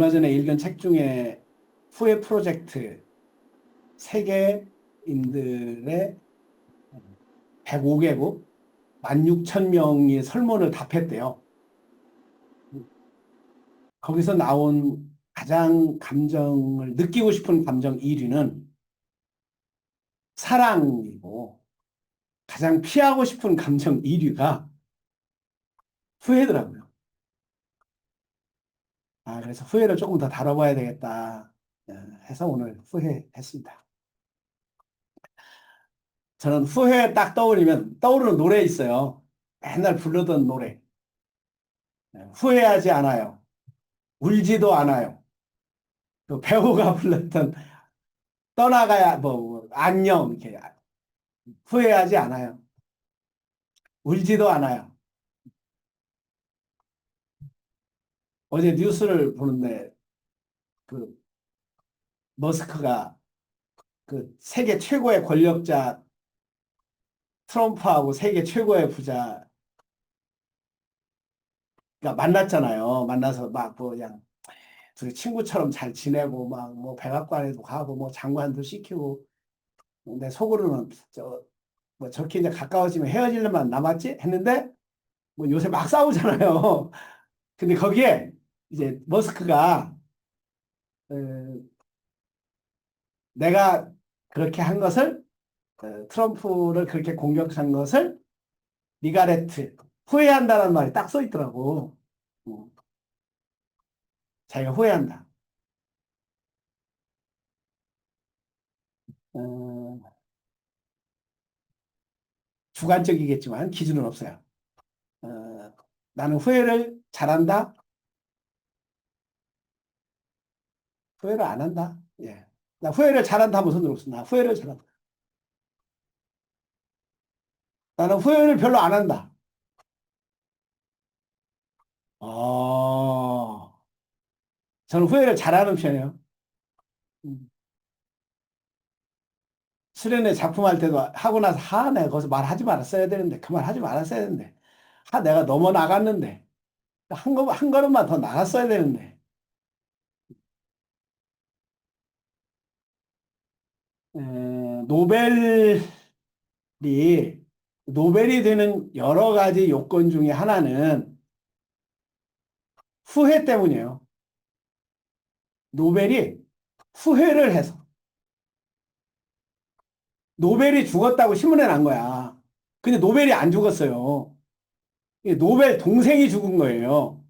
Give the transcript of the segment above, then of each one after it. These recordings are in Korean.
얼마 전에 읽은 책 중에 후회 프로젝트 세계인들의 105개국 16,000명이 설문을 답했대요. 거기서 나온 가장 감정을 느끼고 싶은 감정 1위는 사랑이고 가장 피하고 싶은 감정 1위가 후회더라고요. 아, 그래서 후회를 조금 더 다뤄봐야 되겠다 어, 해서 오늘 후회했습니다. 저는 후회 딱 떠올리면 떠오르는 노래 있어요. 맨날 부르던 노래. 네, 후회하지 않아요. 울지도 않아요. 그 배우가 불렀던 떠나가야 뭐, 뭐 안녕 이렇게 후회하지 않아요. 울지도 않아요. 어제 뉴스를 보는데 그 머스크가 그 세계 최고의 권력자 트럼프하고 세계 최고의 부자 가 만났잖아요. 만나서 막뭐 그냥 둘이 친구처럼 잘 지내고 막 뭐 백악관에도 가고 뭐 장관도 시키고 내 속으로는 저 뭐 저렇게 이제 가까워지면 헤어질 일만 남았지 했는데 뭐 요새 막 싸우잖아요. 근데 거기에 이제 머스크가 어, 내가 그렇게 한 것을 어, 트럼프를 그렇게 공격한 것을 리가레트 후회한다는 말이 딱 써 있더라고. 어. 자기가 후회한다. 어, 주관적이겠지만 기준은 없어요. 어, 나는 후회를 잘한다. 후회를 안 한다. 예. 나 후회를 잘한다 하면 손 들었어. 나 후회를 잘한다. 나는 후회를 별로 안 한다. 어, 저는 후회를 잘하는 편이에요. 음. 수련회 작품 할 때도 하고 나서 하 내가 거기서 말하지 말았어야 되는데 그 말 하지 말았어야 되는데 하 내가 넘어 나갔는데 한 거, 한 걸음만 더 나갔어야 되는데 에, 노벨이 노벨이 되는 여러 가지 요건 중에 하나는 후회 때문이에요. 노벨이 후회를 해서. 노벨이 죽었다고 신문에 난 거야. 근데 노벨이 안 죽었어요. 노벨 동생이 죽은 거예요.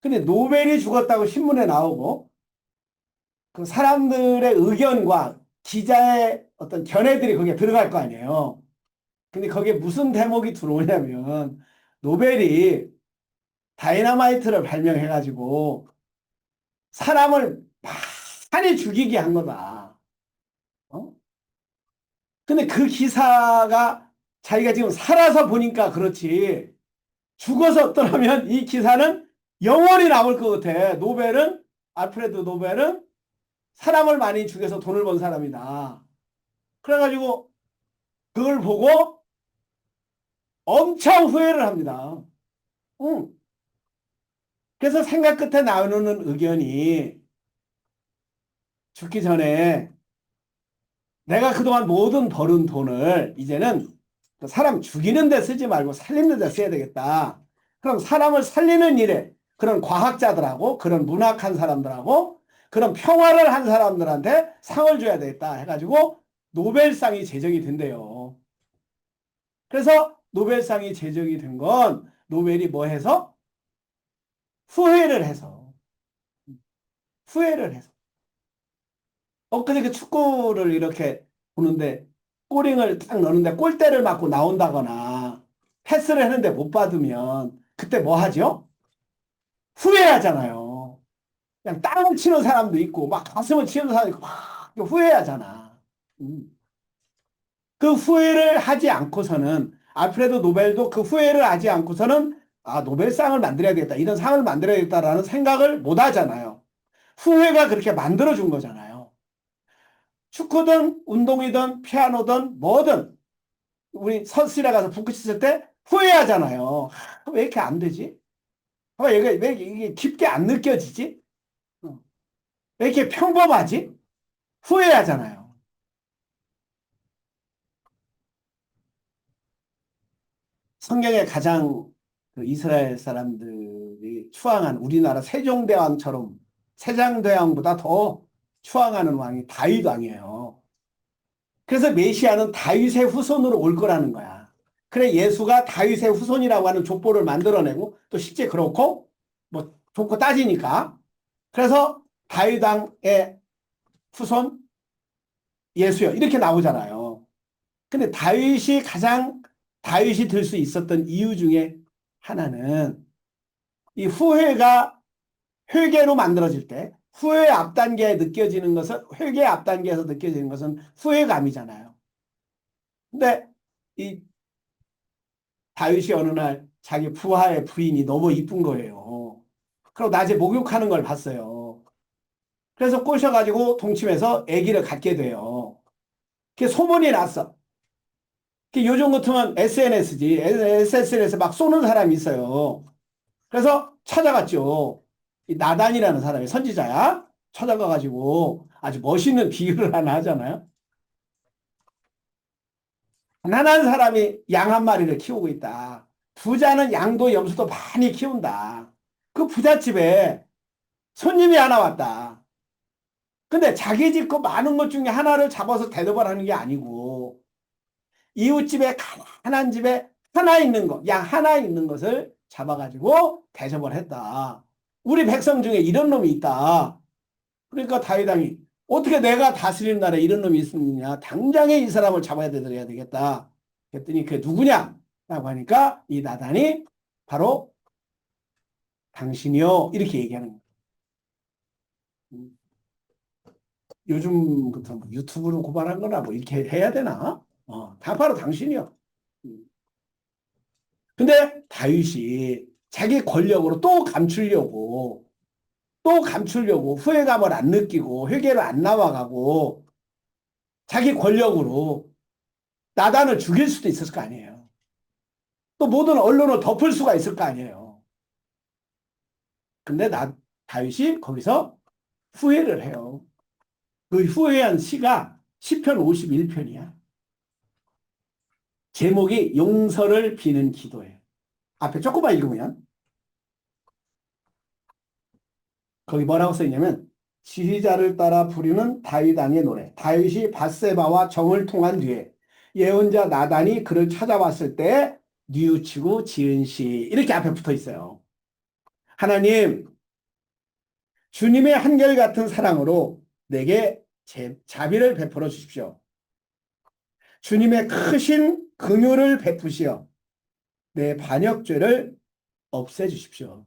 근데 노벨이 죽었다고 신문에 나오고, 그 사람들의 의견과 기자의 어떤 견해들이 거기에 들어갈 거 아니에요. 근데 거기에 무슨 대목이 들어오냐면, 노벨이 다이너마이트를 발명해가지고 사람을 많이 죽이게 한 거다. 어? 근데 그 기사가 자기가 지금 살아서 보니까 그렇지 죽어서 떠나면 이 기사는 영원히 남을 것 같아. 노벨은 알프레드 노벨은 사람을 많이 죽여서 돈을 번 사람이다. 그래가지고 그걸 보고 엄청 후회를 합니다. 응. 그래서 생각 끝에 나오는 의견이 죽기 전에 내가 그동안 모든 벌은 돈을 이제는 그 사람 죽이는 데 쓰지 말고 살리는 데 써야 되겠다. 그럼 사람을 살리는 일에 그런 과학자들하고 그런 문학한 사람들하고 그런 평화를 한 사람들한테 상을 줘야 되겠다 해가지고 노벨상이 제정이 된대요. 그래서 노벨상이 제정이 된 건 노벨이 뭐 해서 후회를 해서 후회를 해서 엊그제 그 축구를 이렇게 보는데 꼬링을 딱 넣는데 골대를 맞고 나온다거나 패스를 했는데 못 받으면 그때 뭐 하죠? 후회하잖아요. 그냥 땅을 치는 사람도 있고 막 가슴을 치는 사람도 있고 막 후회하잖아. 음. 그 후회를 하지 않고서는 알프레드 노벨도 그 후회를 하지 않고서는 아, 노벨상을 만들어야겠다. 이런 상을 만들어야겠다라는 생각을 못 하잖아요. 후회가 그렇게 만들어준 거잖아요. 축구든 운동이든 피아노든 뭐든 우리 선수실에 가서 쳤을 때 후회하잖아요. 왜 이렇게 안 되지? 왜 이게 깊게 안 느껴지지? 어. 왜 이렇게 평범하지? 후회하잖아요. 성경에 가장 그 이스라엘 사람들이 추앙한 우리나라 세종대왕처럼 세장대왕보다 더 추앙하는 왕이 다윗 왕이에요. 그래서 메시아는 다윗의 후손으로 올 거라는 거야. 그래 예수가 다윗의 후손이라고 하는 족보를 만들어내고 또 실제 그렇고 뭐 좋고 따지니까 그래서 다윗 왕의 후손 예수요 이렇게 나오잖아요. 근데 다윗이 가장 다윗이 될 수 있었던 이유 중에 하나는 이 후회가 회개로 만들어질 때 후회의 앞단계에 느껴지는 것은 회개의 앞단계에서 느껴지는 것은 후회감이잖아요. 근데 이 다윗이 어느 날 자기 부하의 부인이 너무 이쁜 거예요. 그리고 낮에 목욕하는 걸 봤어요. 그래서 꼬셔가지고 동침해서 아기를 갖게 돼요. 그게 소문이 났어. 그 요즘 같으면 SNS지. SNS에서 막 쏘는 사람이 있어요. 그래서 찾아갔죠. 이 나단이라는 사람이 선지자야. 찾아가가지고 아주 멋있는 비유를 하나 하잖아요. 가난한 사람이 양 한 마리를 키우고 있다. 부자는 양도 염소도 많이 키운다. 그 부잣집에 손님이 하나 왔다. 근데 자기 집 그 많은 것 중에 하나를 잡아서 대접을 하는 게 아니고 이웃집에 가난한 집에 하나 있는 것, 양 하나 있는 것을 잡아가지고 대접을 했다. 우리 백성 중에 이런 놈이 있다. 그러니까 다윗왕이 어떻게 내가 다스리는 나라에 이런 놈이 있느냐. 당장에 이 사람을 잡아야 되더야 되겠다. 그랬더니 그게 누구냐? 라고 하니까 이 나단이 바로 당신이요. 이렇게 얘기하는 거예요. 음. 요즘 뭐 유튜브로 고발한 거나 뭐 이렇게 해야 되나? 어, 다 바로 당신이요. 음. 근데 다윗이 자기 권력으로 또 감추려고 또 감추려고 후회감을 안 느끼고 회개를 안 나와가고 자기 권력으로 나단을 죽일 수도 있었을 거 아니에요. 또 모든 언론을 덮을 수가 있을 거 아니에요. 근데 나 다윗이 거기서 후회를 해요. 그 후회한 시가 10편 51편이야. 제목이 용서를 비는 기도예요. 앞에 조금만 읽으면 거기 뭐라고 써있냐면 지휘자를 따라 부르는 다윗 왕의 노래 다윗이 바세바와 정을 통한 뒤에 예언자 나단이 그를 찾아왔을 때 뉘우치고 지은 시 이렇게 앞에 붙어 있어요. 하나님 주님의 한결같은 사랑으로 내게 제, 자비를 베풀어 주십시오. 주님의 크신 긍휼을 베푸시어 내 반역죄를 없애 주십시오.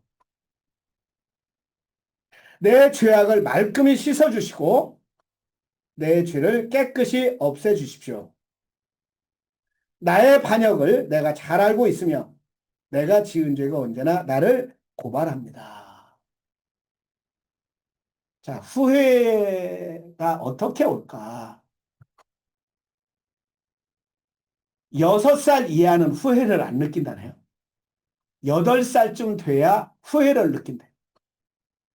내 죄악을 말끔히 씻어 주시고 내 죄를 깨끗이 없애 주십시오. 나의 반역을 내가 잘 알고 있으며 내가 지은 죄가 언제나 나를 고발합니다. 자, 후회가 어떻게 올까? 여섯 살 이하는 후회를 안 느낀다네요. 여덟 살쯤 돼야 후회를 느낀대.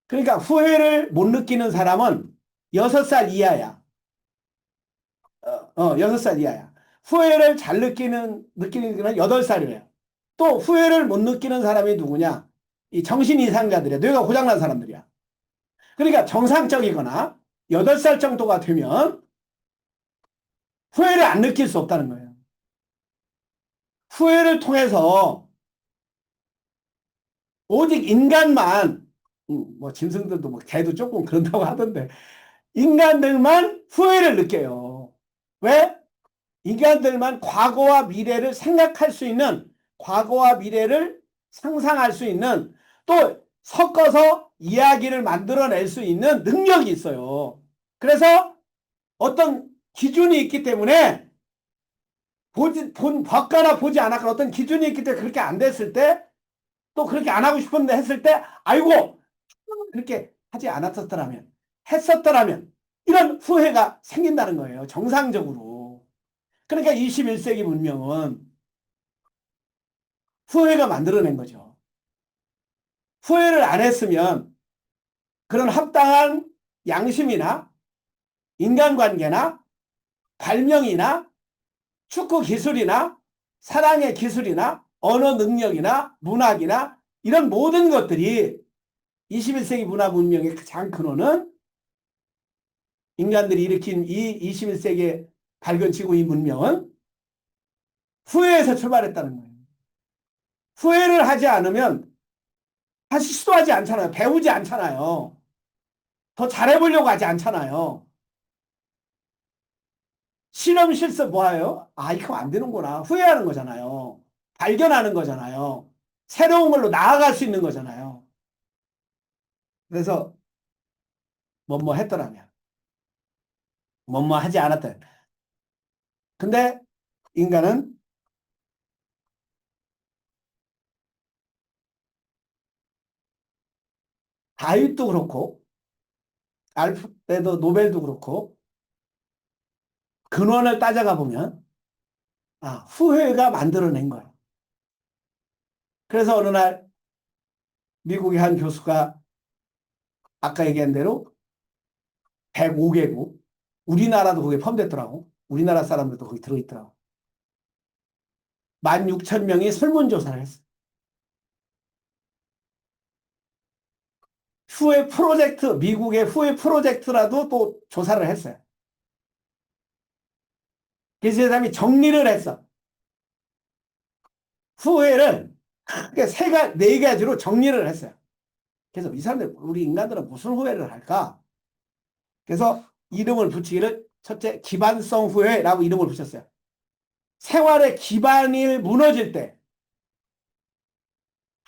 그러니까 후회를 못 느끼는 사람은 여섯 살 이하야. 어, 어, 여섯 살 이하야. 후회를 잘 느끼는, 느끼는 건 여덟 살이래요. 또 후회를 못 느끼는 사람이 누구냐? 이 정신 이상자들이야. 뇌가 고장난 사람들이야. 그러니까 정상적이거나 여덟 살 정도가 되면 후회를 안 느낄 수 없다는 거예요. 후회를 통해서 오직 인간만 음, 뭐 짐승들도 뭐 개도 조금 그런다고 하던데 인간들만 후회를 느껴요. 왜? 인간들만 과거와 미래를 생각할 수 있는 과거와 미래를 상상할 수 있는 또 섞어서 이야기를 만들어낼 수 있는 능력이 있어요. 그래서 어떤 기준이 있기 때문에 보지, 본, 봤거나 보지 않았거나 어떤 기준이 있기 때문에 그렇게 안 됐을 때 또 그렇게 안 하고 싶은데 했을 때 아이고 그렇게 하지 않았었더라면 했었더라면 이런 후회가 생긴다는 거예요. 정상적으로. 그러니까 21세기 문명은 후회가 만들어낸 거죠. 후회를 안 했으면 그런 합당한 양심이나 인간관계나 발명이나 축구 기술이나 사랑의 기술이나 언어 능력이나 문학이나 이런 모든 것들이 21세기 문화 문명의 가장 근원은 인간들이 일으킨 이 21세기의 발견치고 이 문명은 후회에서 출발했다는 거예요. 후회를 하지 않으면 다시 시도하지 않잖아요. 배우지 않잖아요. 더 잘해보려고 하지 않잖아요. 실험 실습 뭐예요? 아, 이거 안 되는구나. 후회하는 거잖아요. 발견하는 거잖아요. 새로운 걸로 나아갈 수 있는 거잖아요. 그래서 뭐뭐 했더라면 뭐뭐 하지 않았다. 근데 인간은 다윗도 그렇고 알프레도 노벨도 그렇고 근원을 따져가 보면 아, 후회가 만들어낸 거예요. 그래서 어느 날 미국의 한 교수가 아까 얘기한 대로 105개국 우리나라도 거기에 포함됐더라고. 우리나라 사람들도 거기 들어있더라고. 16,000명이 설문조사를 했어. 후에 프로젝트, 미국의 후에 프로젝트라도 또 조사를 했어요. 그래서 이 사람이 정리를 했어. 후회를 크게 세 가, 네 가지로 정리를 했어요. 그래서 이 사람들, 우리 인간들은 무슨 후회를 할까? 그래서 이름을 붙이기를 첫째, 기반성 후회라고 이름을 붙였어요. 생활의 기반이 무너질 때,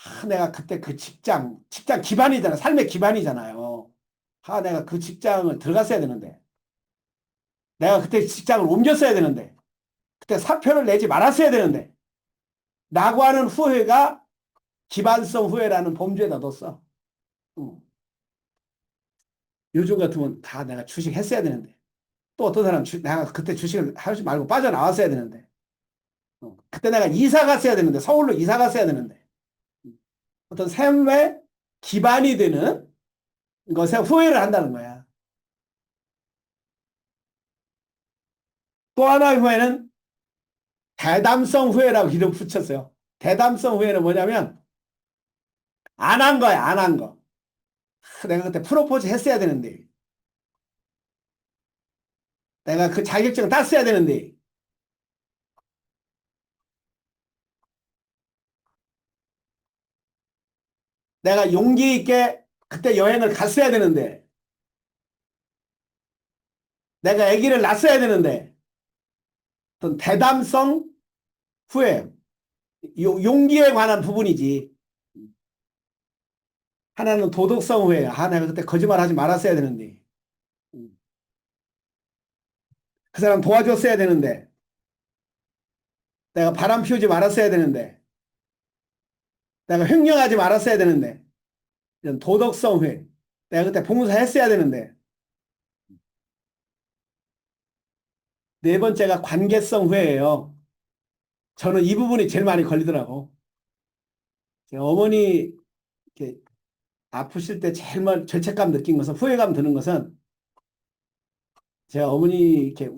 아, 내가 그때 그 직장, 직장 기반이잖아. 삶의 기반이잖아요. 아, 내가 그 직장을 들어갔어야 되는데. 내가 그때 직장을 옮겼어야 되는데. 그때 사표를 내지 말았어야 되는데. 라고 하는 후회가 기반성 후회라는 범주에다 넣었어. 응. 요즘 같으면 다 내가 주식 했어야 되는데. 또 어떤 사람 주, 내가 그때 주식을 하지 말고 빠져나왔어야 되는데. 어, 그때 내가 이사 갔어야 되는데. 서울로 이사 갔어야 되는데. 어떤 삶의 기반이 되는 것에 후회를 한다는 거야. 또 하나의 후회는 대담성 후회라고 이름 붙였어요. 대담성 후회는 뭐냐면 안 한 거야, 안 한 거. 내가 그때 프로포즈 했어야 되는데. 내가 그 자격증을 땄어야 되는데. 내가 용기 있게 그때 여행을 갔어야 되는데. 내가 아기를 낳았어야 되는데. 어떤 대담성. 요- 용기에 관한 부분이지. 하나는 도덕성 후회. 아, 내가 그때 거짓말 하지 말았어야 되는데. 그 사람 도와줬어야 되는데. 내가 바람 피우지 말았어야 되는데. 내가 횡령하지 말았어야 되는데. 이런 도덕성 후회. 내가 그때 봉사했어야 되는데. 네 번째가 관계성 후회예요. 저는 이 부분이 제일 많이 걸리더라고. 제 어머니 이렇게 아프실 때 제일 많이 죄책감 느낀 것은 후회감 드는 것은 제가 어머니 이렇게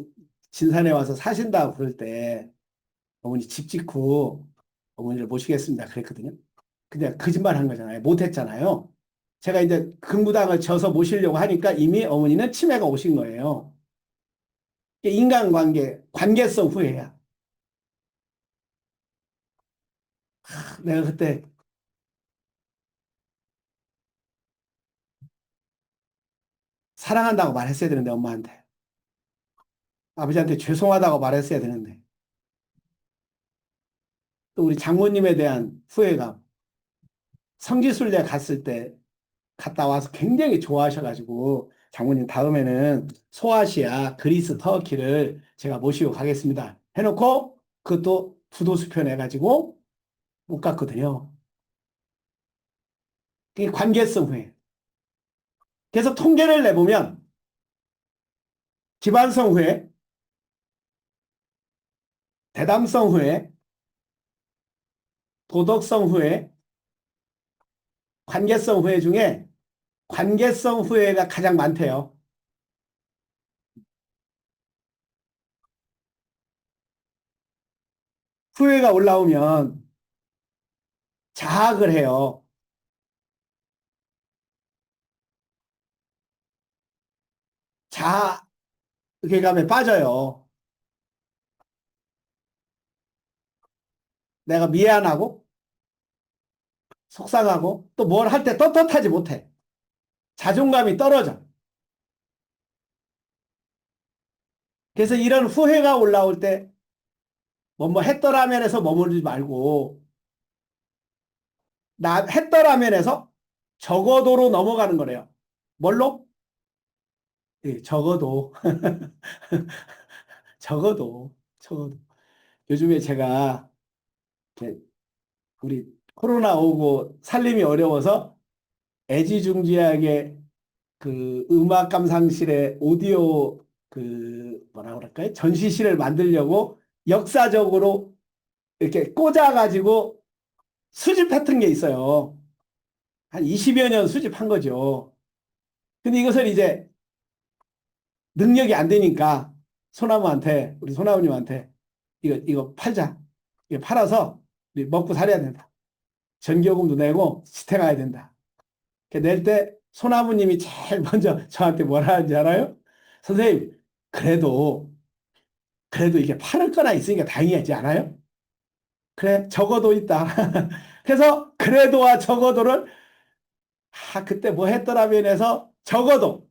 진산에 와서 사신다고 그럴 때 어머니 집 짓고 어머니를 모시겠습니다 그랬거든요. 근데 거짓말 한 거잖아요. 못했잖아요. 제가 이제 근무당을 져서 모시려고 하니까 이미 어머니는 치매가 오신 거예요. 인간관계, 관계성 후회야. 하, 내가 그때 사랑한다고 말했어야 되는데 엄마한테 아버지한테 죄송하다고 말했어야 되는데 또 우리 장모님에 대한 후회감 성지순례 갔을 때 갔다 와서 굉장히 좋아하셔가지고 장모님 다음에는 소아시아 그리스 터키를 제가 모시고 가겠습니다. 해놓고 그것도 부도수표 내가지고 못 갔거든요. 그게 관계성 후회 그래서 통계를 내보면 기반성 후회, 대담성 후회, 도덕성 후회, 관계성 후회 중에 관계성 후회가 가장 많대요. 후회가 올라오면 자학을 해요. 자괴감에 빠져요. 내가 미안하고 속상하고 또 뭘 할 때 떳떳하지 못해. 자존감이 떨어져. 그래서 이런 후회가 올라올 때 뭐 뭐 했더라면에서 머무르지 말고 나 했더라면에서 적어도로 넘어가는 거래요. 뭘로? 예, 적어도 적어도 적어도 요즘에 제가 우리 코로나 오고 살림이 어려워서 애지중지하게 그 음악 감상실에 오디오 그 뭐라 그럴까요? 전시실을 만들려고 역사적으로 이렇게 꽂아가지고 수집했던 게 있어요. 한 20여 년 수집한 거죠. 근데 이것을 이제 능력이 안 되니까 소나무한테, 우리 소나무님한테 이거, 이거 팔자. 이거 팔아서 먹고 살아야 된다. 전기요금도 내고 지탱해야 된다. 낼 때 소나무님이 제일 먼저 저한테 뭐라 하는지 알아요? 선생님, 그래도, 그래도 이게 팔을 거나 있으니까 다행이지 않아요? 그래, 적어도 있다. 그래서 그래도와 적어도를, 아, 그때 뭐 했더라면 해서 적어도,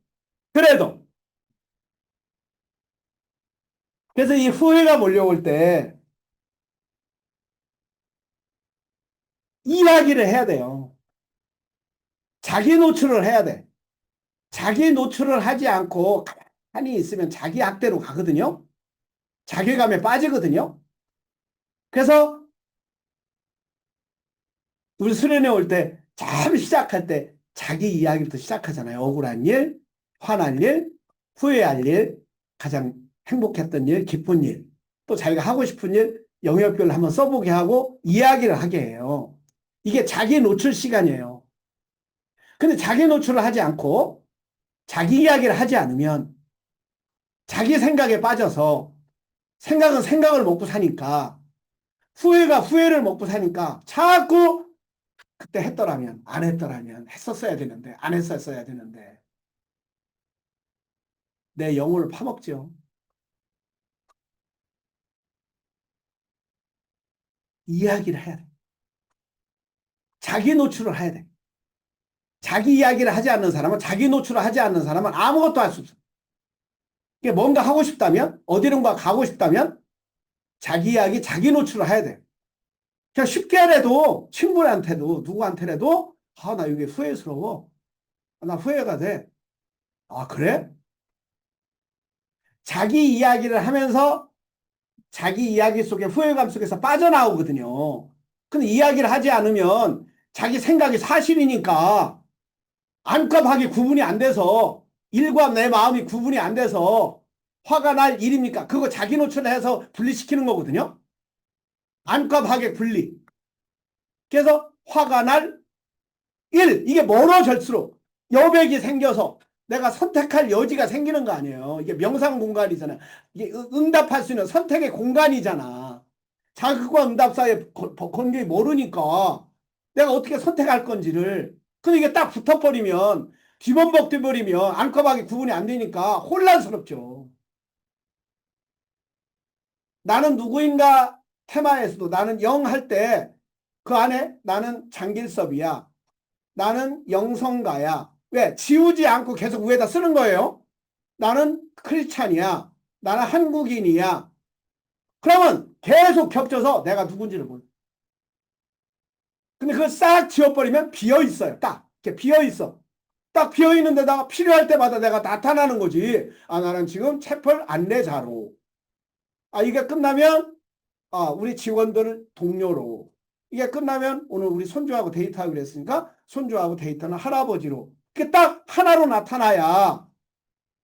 그래도. 그래서 이 후회가 몰려올 때, 이야기를 해야 돼요. 자기 노출을 해야 돼. 자기 노출을 하지 않고 가만히 있으면 자기 학대로 가거든요. 자괴감에 빠지거든요. 그래서 우리 수련회 올 때 처음 시작할 때 자기 이야기부터 시작하잖아요. 억울한 일, 화난 일, 후회할 일, 가장 행복했던 일, 기쁜 일, 또 자기가 하고 싶은 일, 영역별로 한번 써보게 하고 이야기를 하게 해요. 이게 자기 노출 시간이에요. 근데 자기 노출을 하지 않고 자기 이야기를 하지 않으면 자기 생각에 빠져서 생각은 생각을 먹고 사니까 후회가 후회를 먹고 사니까 자꾸 그때 했더라면 안 했더라면 했었어야 되는데 안 했었어야 되는데 내 영혼을 파먹죠. 이야기를 해야 돼. 자기 노출을 해야 돼. 자기 이야기를 하지 않는 사람은 자기 노출을 하지 않는 사람은 아무것도 할 수 없어. 이게 뭔가 하고 싶다면 어디론가 가고 싶다면 자기 이야기 자기 노출을 해야 돼. 그냥 쉽게라도 친구한테도 누구한테라도 아 나 이게 후회스러워. 아, 나 후회가 돼. 아 그래? 자기 이야기를 하면서 자기 이야기 속에 후회감 속에서 빠져나오거든요. 근데 이야기를 하지 않으면 자기 생각이 사실이니까 안값하게 구분이 안 돼서 일과 내 마음이 구분이 안 돼서 화가 날 일입니까? 그거 자기 노출해서 분리시키는 거거든요. 안값하게 분리. 그래서 화가 날 일, 이게 멀어질수록 여백이 생겨서 내가 선택할 여지가 생기는 거 아니에요. 이게 명상 공간이잖아. 이게 응답할 수 있는 선택의 공간이잖아. 자극과 응답 사이에 관계 모르니까 내가 어떻게 선택할 건지를. 근데 이게 딱 붙어버리면 뒤범벅 돼버리면 안컵하게 구분이 안 되니까 혼란스럽죠. 나는 누구인가 테마에서도 나는 영 할 때 그 안에 나는 장길섭이야. 나는 영성가야. 왜? 지우지 않고 계속 위에다 쓰는 거예요. 나는 크리스찬이야. 나는 한국인이야. 그러면 계속 겹쳐서 내가 누군지를 몰라. 근데 그걸 싹 지워버리면 비어 있어요. 딱. 이렇게 비어 있어. 딱 비어 있는 데다가 필요할 때마다 내가 나타나는 거지. 아, 나는 지금 채플 안내자로. 아, 이게 끝나면, 아, 우리 직원들 동료로. 이게 끝나면 오늘 우리 손주하고 데이트하기로 했으니까 손주하고 데이트는 할아버지로. 그게 딱 하나로 나타나야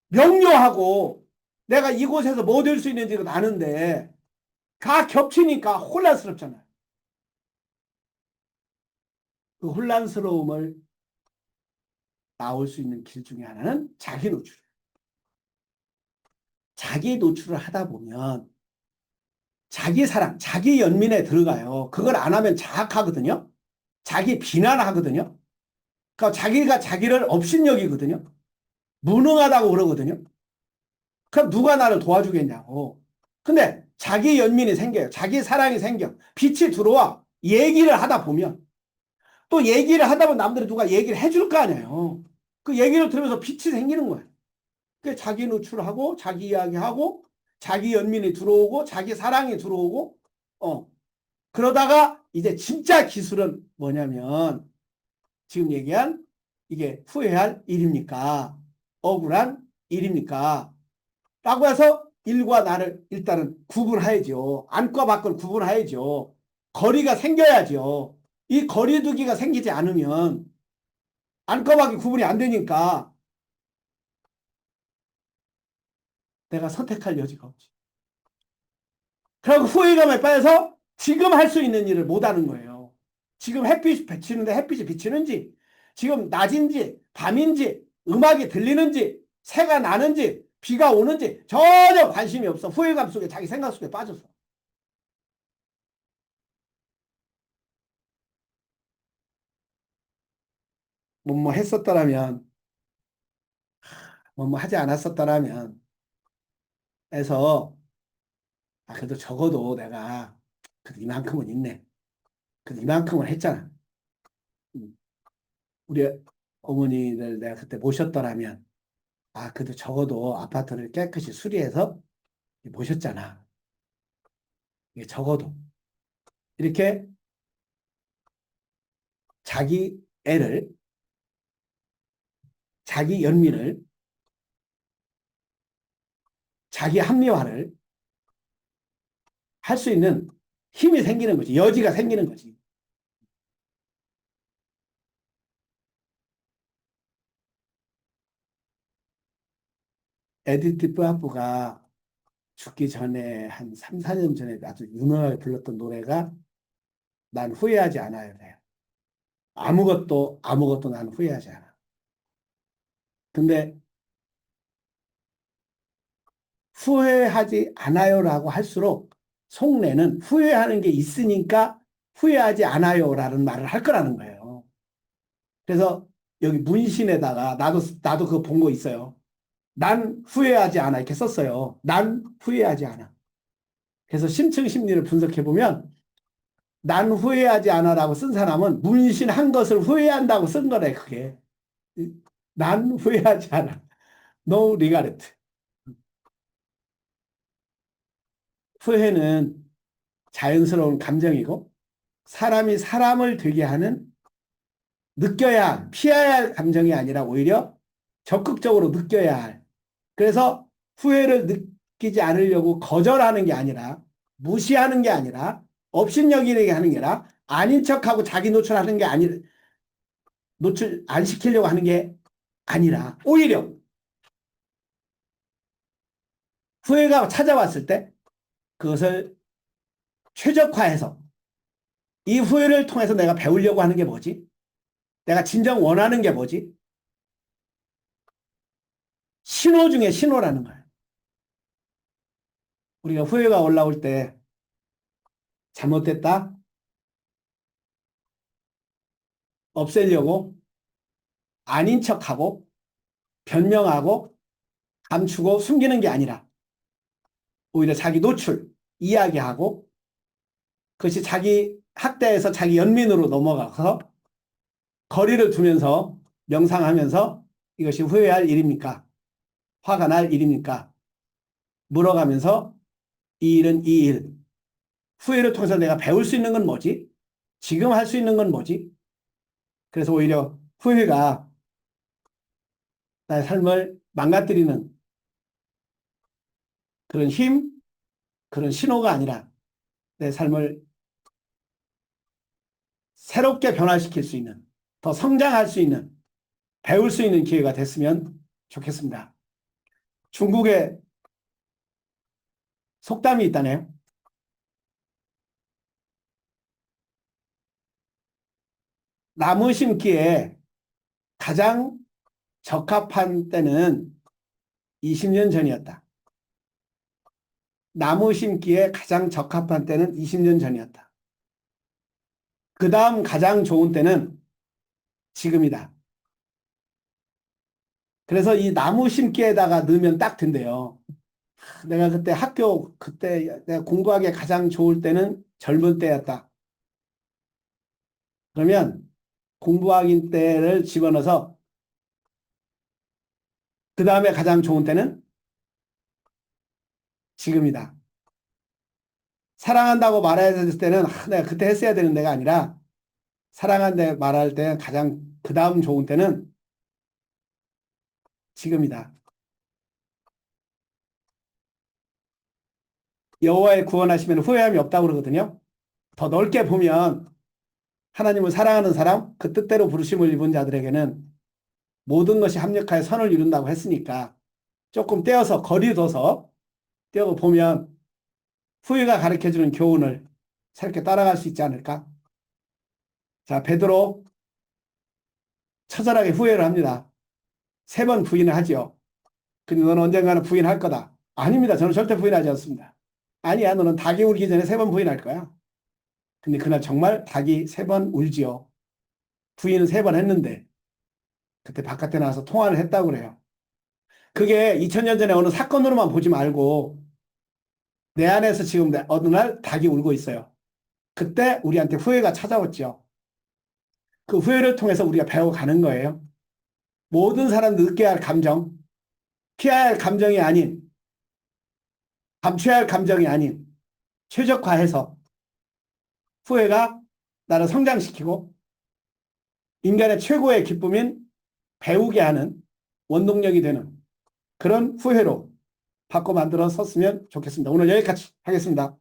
명료하고 내가 이곳에서 뭐 될 수 있는지가 나는데 다 겹치니까 혼란스럽잖아요. 그 혼란스러움을 나올 수 있는 길 중에 하나는 자기 노출. 자기 노출을 하다 보면 자기 사랑, 자기 연민에 들어가요. 그걸 안 하면 자학하거든요. 자기 비난하거든요. 그러니까 자기가 자기를 업신여기거든요. 무능하다고 그러거든요. 그럼 누가 나를 도와주겠냐고. 근데 자기 연민이 생겨요. 자기 사랑이 생겨. 빛이 들어와. 얘기를 하다 보면 또 얘기를 하다 보면 남들이 누가 얘기를 해줄 거 아니에요. 그 얘기를 들으면서 빛이 생기는 거예요. 그 자기 노출하고 자기 이야기하고 자기 연민이 들어오고 자기 사랑이 들어오고 어 그러다가 이제 진짜 기술은 뭐냐면 지금 얘기한 이게 후회할 일입니까? 억울한 일입니까? 라고 해서 일과 나를 일단은 구분해야죠. 안과 밖을 구분해야죠. 거리가 생겨야죠. 이 거리두기가 생기지 않으면 밖이 구분이 안 되니까 내가 선택할 여지가 없지. 그리고 후회감에 빠져서 지금 할 수 있는 일을 못 하는 거예요. 지금 햇빛이 비치는데 햇빛이 비치는지, 지금 낮인지, 밤인지, 음악이 들리는지, 새가 나는지, 비가 오는지 전혀 관심이 없어. 후회감 속에 자기 생각 속에 빠져서. 뭐뭐 했었더라면, 뭐뭐 하지 않았었더라면, 해서, 아, 그래도 적어도 내가, 그래도 이만큼은 있네. 그래도 이만큼은 했잖아. 음. 우리 어머니를 내가 그때 모셨더라면, 아, 그래도 적어도 아파트를 깨끗이 수리해서 모셨잖아. 이게 적어도. 이렇게 자기 애를, 자기 연민을, 자기 합리화를 할 수 있는 힘이 생기는 거지. 여지가 생기는 거지. 에디트 프라프가 죽기 전에 한 3, 4년 전에 아주 유명하게 불렀던 노래가 난 후회하지 않아야 돼요. 아무것도 아무것도 난 후회하지 않아. 근데 후회하지 않아요라고 할수록 속내는 후회하는 게 있으니까 후회하지 않아요라는 말을 할 거라는 거예요. 그래서 여기 문신에다가 나도 나도 그거 본 거 있어요. 난 후회하지 않아 이렇게 썼어요. 난 후회하지 않아. 그래서 심층 심리를 분석해 보면 난 후회하지 않아라고 쓴 사람은 문신한 것을 후회한다고 쓴 거래 그게. 난 후회하지 않아. No regret. 후회는 자연스러운 감정이고 사람이 사람을 되게 하는 느껴야 피해야 할 감정이 아니라 오히려 적극적으로 느껴야 할 그래서 후회를 느끼지 않으려고 거절하는 게 아니라 무시하는 게 아니라 업신여기게 하는 게 아니라 아닌 척하고 자기 노출하는 게 아니 노출 안 시키려고 하는 게 아니라 오히려 후회가 찾아왔을 때 그것을 최적화해서 이 후회를 통해서 내가 배우려고 하는 게 뭐지? 내가 진정 원하는 게 뭐지? 신호 중에 신호라는 거예요. 우리가 후회가 올라올 때 잘못됐다? 없애려고 아닌 척하고 변명하고 감추고 숨기는 게 아니라 오히려 자기 노출, 이야기하고 그것이 자기 학대에서 자기 연민으로 넘어가서 거리를 두면서 명상하면서 이것이 후회할 일입니까? 화가 날 일입니까? 물어가면서 이 일은 이 일. 후회를 통해서 내가 배울 수 있는 건 뭐지? 지금 할 수 있는 건 뭐지? 그래서 오히려 후회가 나의 삶을 망가뜨리는 그런 힘, 그런 신호가 아니라 내 삶을 새롭게 변화시킬 수 있는, 더 성장할 수 있는, 배울 수 있는 기회가 됐으면 좋겠습니다. 중국에 속담이 있다네요. 나무 심기에 가장 적합한 때는 20년 전이었다. 나무 심기에 가장 적합한 때는 20년 전이었다. 그 다음 가장 좋은 때는 지금이다. 그래서 이 나무 심기에다가 넣으면 딱 된대요. 내가 그때 학교, 그때 내가 공부하기에 가장 좋을 때는 젊은 때였다. 그러면 공부하기 때를 집어넣어서 그 다음에 가장 좋은 때는 지금이다. 사랑한다고 말해야 될 때는 아, 내가 그때 했어야 되는 데가 아니라 사랑한다 말할 때 가장 그 다음 좋은 때는 지금이다. 여호와의 구원하시면 후회함이 없다고 그러거든요. 더 넓게 보면 하나님을 사랑하는 사람, 그 뜻대로 부르심을 입은 자들에게는 모든 것이 합력하여 선을 이룬다고 했으니까 조금 떼어서 거리 둬서 떼어 보면 후회가 가르쳐주는 교훈을 새롭게 따라갈 수 있지 않을까? 자, 베드로 처절하게 후회를 합니다. 세 번 부인을 하지요. 근데 너는 언젠가는 부인할 거다. 아닙니다. 저는 절대 부인하지 않습니다. 아니야, 너는 닭이 울기 전에 세 번 부인할 거야. 근데 그날 정말 닭이 세 번 울지요. 부인은 세 번 했는데 그때 바깥에 나와서 통화를 했다고 그래요. 그게 2000년 전에 어느 사건으로만 보지 말고 내 안에서 지금 내- 어느 날 닭이 울고 있어요. 그때 우리한테 후회가 찾아왔죠. 그 후회를 통해서 우리가 배워가는 거예요. 모든 사람 느껴야 할 감정, 피해야 할 감정이 아닌, 감춰야 할 감정이 아닌, 최적화해서 후회가 나를 성장시키고 인간의 최고의 기쁨인 배우게 하는 원동력이 되는 그런 후회로 바꿔 만들어 섰으면 좋겠습니다. 오늘 여기까지 하겠습니다.